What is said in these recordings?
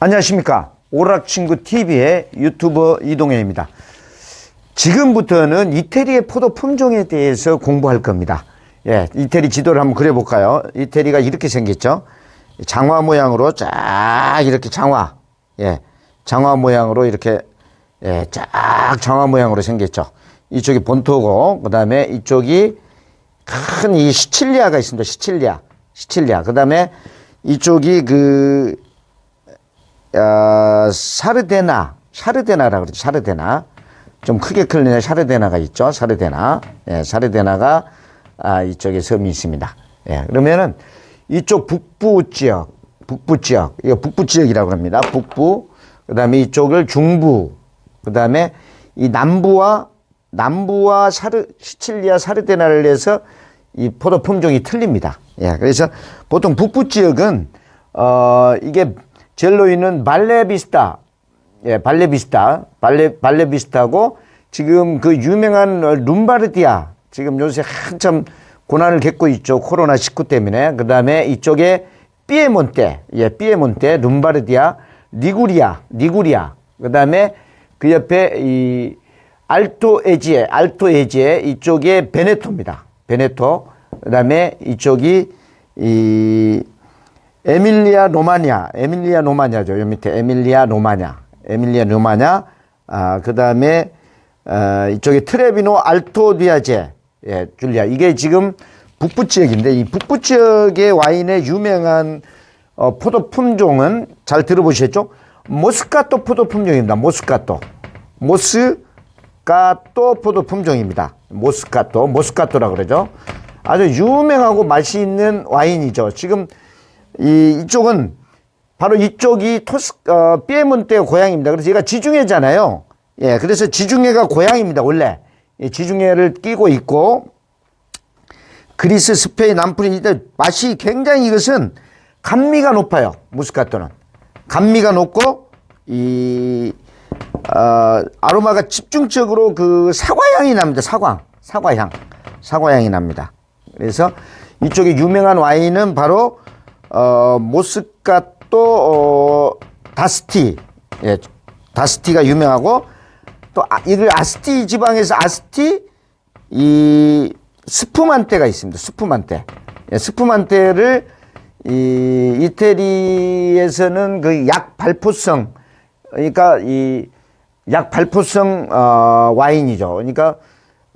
안녕하십니까. 오락친구 TV의 유튜버 이동현입니다. 지금부터는 이태리의 포도 품종에 대해서 공부할 겁니다. 예, 이태리 지도를 한번 그려볼까요? 이태리가 이렇게 생겼죠? 장화 모양으로 쫙 이렇게 장화, 예, 장화 모양으로 이렇게, 예, 쫙 장화 모양으로 생겼죠. 이쪽이 본토고, 그 다음에 이쪽이 큰 이 시칠리아가 있습니다. 시칠리아. 시칠리아. 그 다음에 이쪽이 그, 어, 사르데나, 샤르데나라 그러죠. 샤르데나. 좀 크게 클리는 샤르데나가 있죠. 샤르데나. 예, 샤르데나가 아, 이쪽에 섬이 있습니다. 예, 그러면은 이쪽 북부 지역, 북부 지역, 이거 북부 지역이라고 합니다. 북부. 그 다음에 이쪽을 중부. 그 다음에 이 남부와, 남부와 사르, 시칠리아 사르데나를 해서 이 포도 품종이 틀립니다. 예, 그래서 보통 북부 지역은, 어, 이게 젤로 있는 발레비스타, 예, 발레비스타, 발레, 발레비스타고 지금 그 유명한 룸바르디아, 지금 요새 한참 고난을 겪고 있죠. 코로나19 때문에. 그 다음에 이쪽에 삐에몬테, 예, 삐에몬테, 룸바르디아, 리구리아, 리구리아. 그 다음에 그 옆에 이 알토 에지에, 알토 에지에 이쪽에 베네토입니다. 베네토. 그 다음에 이쪽이 이 에밀리아 로마냐, 에밀리아 로마냐죠. 요 밑에 에밀리아 로마냐, 에밀리아 로마냐. 아, 그 다음에 어, 이쪽에 트레비노 알토 디아제, 예, 줄리아. 이게 지금 북부 지역인데 이 북부 지역의 와인의 유명한 어, 포도 품종은 잘 들어보셨죠? 모스카토 포도 품종입니다. 모스카토. 모스카토 포도 품종입니다. 모스카토, 모스카토라 그러죠. 아주 유명하고 맛이 있는 와인이죠. 지금 이, 이쪽은 바로 이쪽이 토스, 어, 피에몬테 고향입니다. 그래서 얘가 지중해잖아요. 예, 그래서 지중해가 고향입니다. 원래. 예, 지중해를 끼고 있고, 그리스, 스페인, 남프린인데 맛이 굉장히 이것은 감미가 높아요. 무스카토는. 감미가 높고, 이, 어, 아로마가 집중적으로 그 사과향이 납니다. 사과. 사과향. 사과향이 납니다. 그래서 이쪽에 유명한 와인은 바로 어, 모스카토 어, 다스티, 예, 다스티가 유명하고 또 아, 이걸 아스티 지방에서 아스티 이 스푸만테가 있습니다. 스푸만테, 예, 스푸만테를 이 이태리에서는 그 약 발포성, 그러니까 이 약 발포성 어, 와인이죠. 그러니까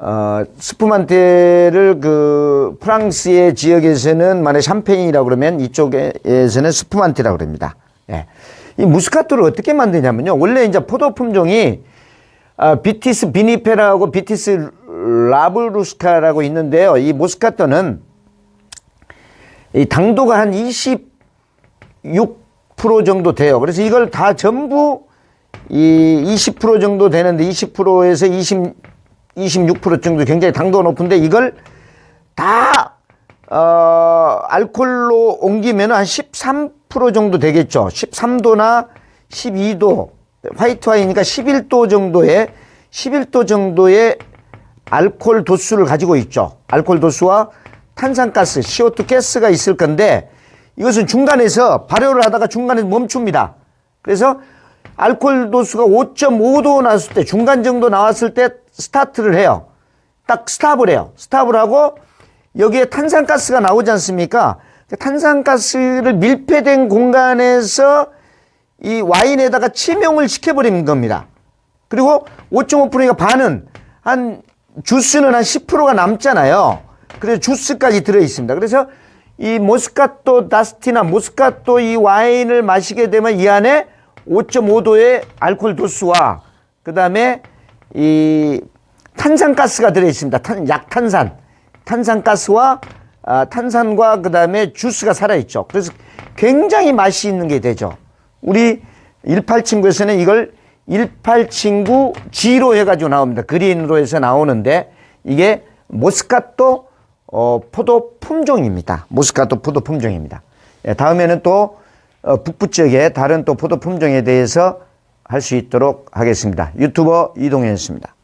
어, 스푸만테를 그 프랑스의 지역에서는 만약 샴페인이라고 그러면 이쪽에서는 스푸만테라고 그럽니다. 예. 이 무스카토를 어떻게 만드냐면요. 원래 이제 포도 품종이 아, 비티스 비니페라고 비티스 라브루스카라고 있는데요. 이 모스카토는 이 당도가 한 26% 정도 돼요. 그래서 이걸 다 전부 이 20% 정도 되는데 20%에서 20 26% 정도 굉장히 당도가 높은데 이걸 다 어, 알콜로 옮기면 한 13% 정도 되겠죠. 13도나 12도 화이트 와인이니까 11도 정도의 11도 정도의 알콜 도수를 가지고 있죠. 알콜 도수와 탄산가스, CO2 가스가 있을 건데 이것은 중간에서 발효를 하다가 중간에 멈춥니다. 그래서 알콜 도수가 5.5도 나왔을 때 중간 정도 나왔을 때 스타트를 해요. 딱 스탑을 해요. 스탑을 하고 여기에 탄산가스가 나오지 않습니까? 탄산가스를 밀폐된 공간에서 이 와인에다가 치명을 시켜버리는 겁니다. 그리고 5.5%니까 반은 한 주스는 한 10%가 남잖아요. 그래서 주스까지 들어 있습니다. 그래서 이 모스카토 다스티나 모스카토 이 와인을 마시게 되면 이 안에 5.5도의 알코올 도수와 그 다음에 이 탄산가스가 들어 있습니다. 탄, 약탄산. 탄산가스와 아, 탄산과 그 다음에 주스가 살아있죠. 그래서 굉장히 맛이 있는 게 되죠. 우리 18친구에서는 이걸 18친구 G로 해가지고 나옵니다. 그린으로 해서 나오는데 이게 모스카토 어, 포도 품종입니다. 모스카토 포도 품종입니다. 예, 다음에는 또 어, 북부 지역의 다른 또 포도 품종에 대해서 할 수 있도록 하겠습니다. 유튜버 이동현이었습니다.